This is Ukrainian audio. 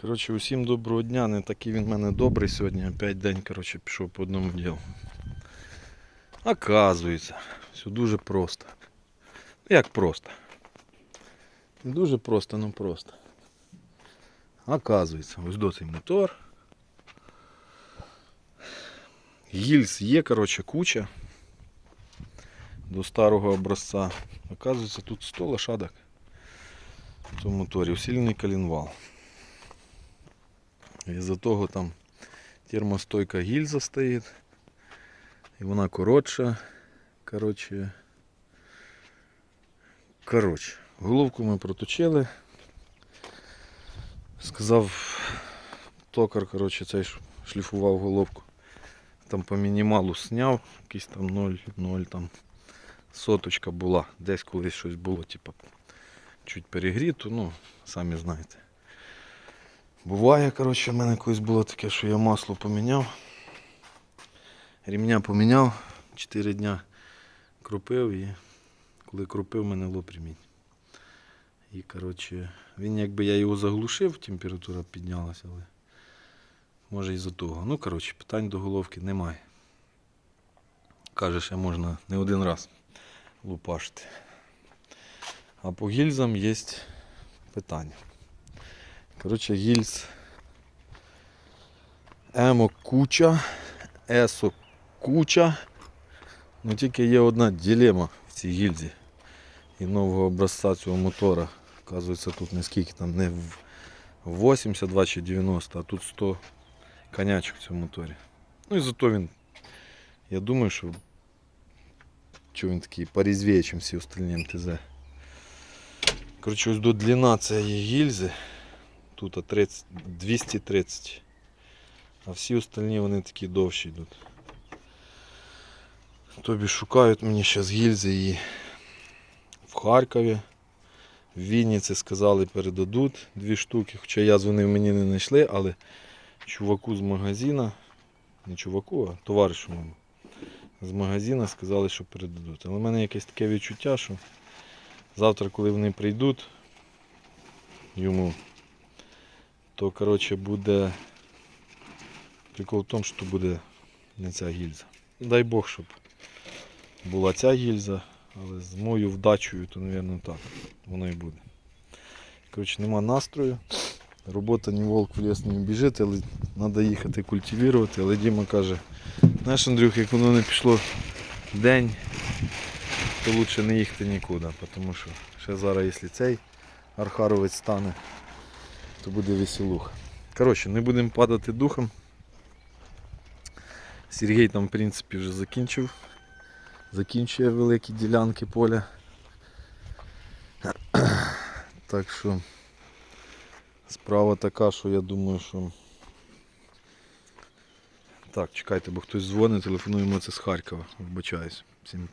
Коротше, усім доброго дня. Не такий він в мене добрий сьогодні. Опять день коротше, пішов по одному ділу. Оказується, все дуже просто. Як просто? Не дуже просто, ну просто. Оказується, ось до цей мотор. Гільз є, коротше, куча. До старого образця. Оказується, тут 100 лошадок в цьому моторі. Усилений коленвал. Із-за того там термостойка гільза стоїть. І вона коротша. Коротше. Коротше. Головку ми проточили. Сказав токар, коротше, цей шліфував головку. Там по мінімалу сняв, якийсь там 0,0 там соточка була. Десь колись щось було, типу, чуть перегріто, ну, самі знаєте. Буває, коротше, в мене колись було таке, що я масло поміняв. Рівня поміняв, 4 дня крупив і коли крупив, в мене лоб ремінь. І коротше, він якби я його заглушив, температура піднялася, але може із-за того. Ну, коротше, питань до головки немає. Каже, ще можна не один раз лупашити. А по гільзам є питання. Коротше, гільз Емо куча, Есо куча. Ну тільки є одна дилема в цій гільзі і нового образця цього мотора. Оказується, тут не скільки там, не в 82 чи 90, а тут 100 конячок в цьому моторі. Ну і зато він, я думаю, що, що він такий порізвіє, ніж всі остальні МТЗ. Коротше, ось до длина цієї гільзи. Тут 30, 230. А всі остальні вони такі довші йдуть. Тобі шукають мені зараз гільзи і в Харкові. В Вінниці сказали передадуть дві штуки. Хоча я дзвонив, мені не знайшли, але чуваку з магазина, не чуваку, а товаришу моєму, з магазина сказали, що передадуть. Але в мене якесь таке відчуття, що завтра, коли вони прийдуть йому, то коротше буде прикол в тому, що буде не ця гільза. Дай Бог, щоб була ця гільза, але з моєю вдачею, то, мабуть, так воно і буде. Коротше, нема настрою. Робота ні волк в ліс не біжить, але треба їхати культивувати. Але Діма каже, знаєш, Андрюх, як воно не пішло день, то краще не їхати нікуди, тому що ще зараз, якщо цей архаровець стане, то буде веселуха. Коротше, не будемо падати духом. Сергій там, в принципі, вже закінчив. Закінчує великі ділянки поля. Так що справа така, що я думаю, що. Так, чекайте, бо хтось дзвонить, телефонуємо це з Харкова. Вибачаюсь. Всім